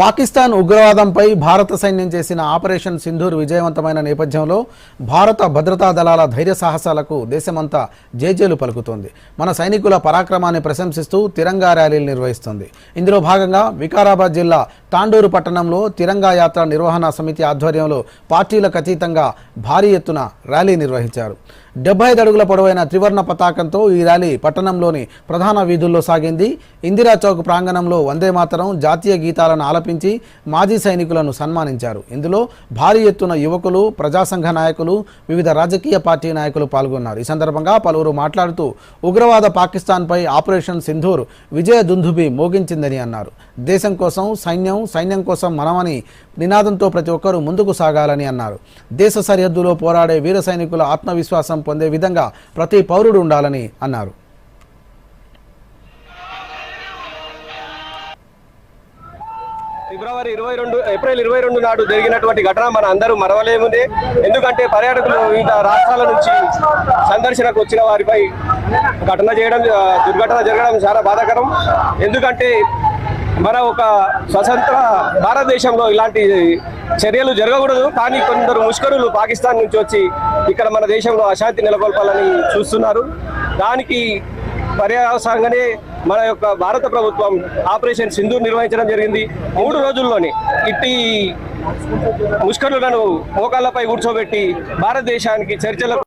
పాకిస్తాన్ ఉగ్రవాదంపై భారత సైన్యం చేసిన ఆపరేషన్ సింధూర్ విజయవంతమైన నేపథ్యంలో భారత భద్రతా దళాల ధైర్య సాహసాలకు దేశమంతా జేజేలు పలుకుతోంది. మన సైనికుల పరాక్రమాన్ని ప్రశంసిస్తూ తిరంగా ర్యాలీలు నిర్వహిస్తుంది. ఇందులో భాగంగా వికారాబాద్ జిల్లా తాండూరు పట్టణంలో తిరంగా యాత్ర నిర్వహణ సమితి ఆధ్వర్యంలో పార్టీలకు అతీతంగా భారీ ఎత్తున ర్యాలీ నిర్వహించారు. డెబ్బై ఐదు అడుగుల పొడవైన త్రివర్ణ పతాకంతో ఈ ర్యాలీ పట్టణంలోని ప్రధాన వీధుల్లో సాగింది. ఇందిరా చౌక్ ప్రాంగణంలో వందే మాతరం జాతీయ గీతాలను ఆలపించి మాజీ సైనికులను సన్మానించారు. ఇందులో భారీ ఎత్తున యువకులు ప్రజాసంఘ నాయకులు వివిధ రాజకీయ పార్టీ నాయకులు పాల్గొన్నారు. ఈ సందర్భంగా పలువురు మాట్లాడుతూ ఉగ్రవాద పాకిస్తాన్పై ఆపరేషన్ సింధూర్ విజయ దుందుబి మోగించిందని అన్నారు. దేశం కోసం సైన్యం సైన్యం కోసం మనమని నినాదంతో ప్రతి ఒక్కరూ ముందుకు సాగాలని అన్నారు. దేశ సరిహద్దులో పోరాడే వీర సైనికుల ఆత్మవిశ్వాసం పొందే విధంగా ప్రతి పౌరుడు ఉండాలని అన్నారు. ఫిబ్రవరి ఇరవై రెండు ఏప్రిల్ ఇరవై రెండు నాడు జరిగినటువంటి ఘటన మన అందరూ మరవలేముంది. ఎందుకంటే పర్యాటకులు వివిధ రాష్ట్రాల నుంచి సందర్శనకు వచ్చిన వారిపై ఘటన చేయడం దుర్ఘటన జరగడం చాలా బాధాకరం. ఎందుకంటే మన ఒక స్వతంత్ర భారతదేశంలో ఇలాంటి చర్యలు జరగకూడదు. కానీ కొందరు ముష్కరులు పాకిస్తాన్ నుంచి వచ్చి ఇక్కడ మన దేశంలో అశాంతి నెలకొల్పాలని చూస్తున్నారు. దానికి పర్యావసంగానే మన యొక్క భారత ప్రభుత్వం ఆపరేషన్ సింధూర్ నిర్వహించడం జరిగింది. మూడు రోజుల్లోనే ఇట్టి ముష్కరులను మోకాళ్ళపై కూర్చోబెట్టి భారతదేశానికి చర్చలకు